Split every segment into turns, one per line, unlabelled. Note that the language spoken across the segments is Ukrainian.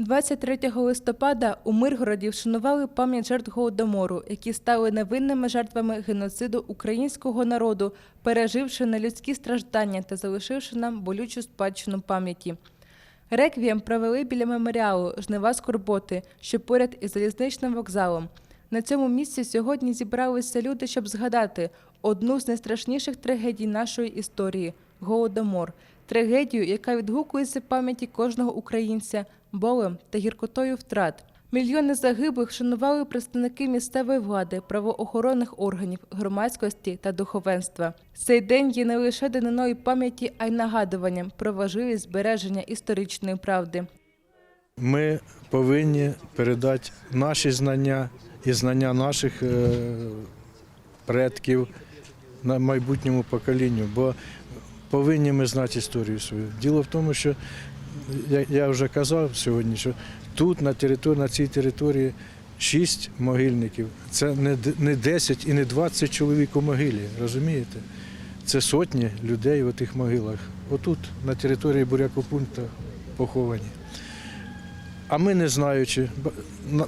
23 листопада у Миргороді вшанували пам'ять жертв голодомору, які стали невинними жертвами геноциду українського народу, переживши нелюдські страждання та залишивши нам болючу спадщину пам'яті. Реквієм провели біля меморіалу Жнива Скорботи, що поряд із залізничним вокзалом. На цьому місці сьогодні зібралися люди, щоб згадати одну з найстрашніших трагедій нашої історії голодомор, трагедію, яка відгукується в пам'яті кожного українця болем та гіркотою втрат. Мільйони загиблих шанували представники місцевої влади, правоохоронних органів, громадськості та духовенства. Цей день є не лише даниною пам'яті, а й нагадуванням про важливість збереження історичної правди.
Ми повинні передати наші знання і знання наших е, предків на майбутньому поколінню, бо повинні ми знати історію свою. Діло в тому, що я, вже казав сьогодні, що тут на території, на цій території шість могильників. Це не, 10 і не 20 чоловік у могилі, розумієте? Це сотні людей у тих могилах. Отут, на території бурякопункту поховані. А ми не знаючи,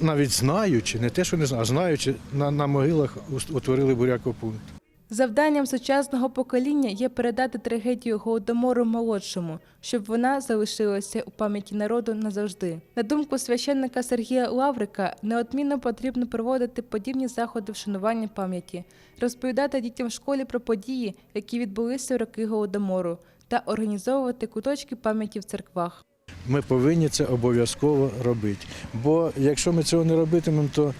навіть знаючи, не те, що не знаючи, а знаючи, на, на могилах утворили бурякопункт.
Завданням сучасного покоління є передати трагедію голодомору молодшому, щоб вона залишилася у пам'яті народу назавжди. На думку священника Сергія Лаврика, неодмінно потрібно проводити подібні заходи вшанування пам'яті, розповідати дітям в школі про події, які відбулися в роки голодомору, та організовувати куточки пам'яті в церквах.
Ми повинні це обов'язково робити. Бо якщо ми цього не робитимемо, то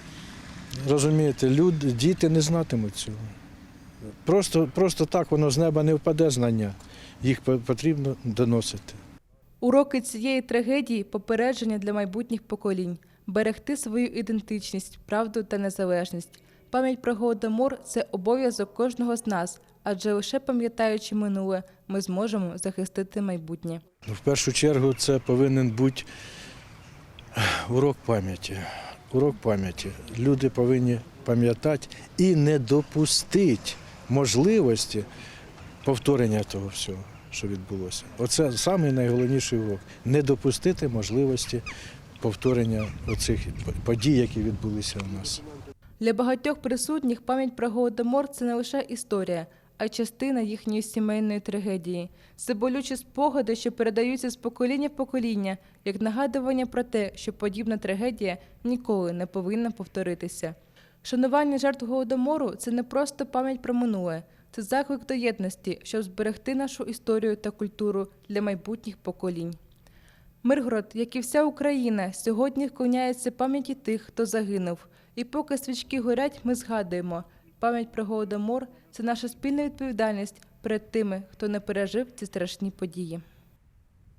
розумієте, люди, діти не знатимуть цього. Просто, просто так воно з неба не впаде знання. Їх по- потрібно доносити.
Уроки цієї трагедії попередження для майбутніх поколінь, берегти свою ідентичність, правду та незалежність. Пам'ять про голодомор це обов'язок кожного з нас, адже лише пам'ятаючи минуле, ми зможемо захистити майбутнє.
В першу чергу це повинен бути урок пам'яті. Урок пам'яті. Люди повинні пам'ятати і не допустити можливості повторення того всього, що відбулося. Оце самий найголовніший урок. Не допустити можливості повторення оцих подій, які відбулися у нас.
Для багатьох присутніх пам'ять про голодомор це не лише історія, а частина їхньої сімейної трагедії. Це болючі спогади, що передаються з покоління в покоління, як нагадування про те, що подібна трагедія ніколи не повинна повторитися. Шанування жертв голодомору це не просто пам'ять про минуле, це заклик до єдності, щоб зберегти нашу історію та культуру для майбутніх поколінь. Миргород, як і вся Україна, сьогодні вклоняється пам'яті тих, хто загинув. І поки свічки горять, ми згадуємо, пам'ять про голодомор це наша спільна відповідальність перед тими, хто не пережив ці страшні події.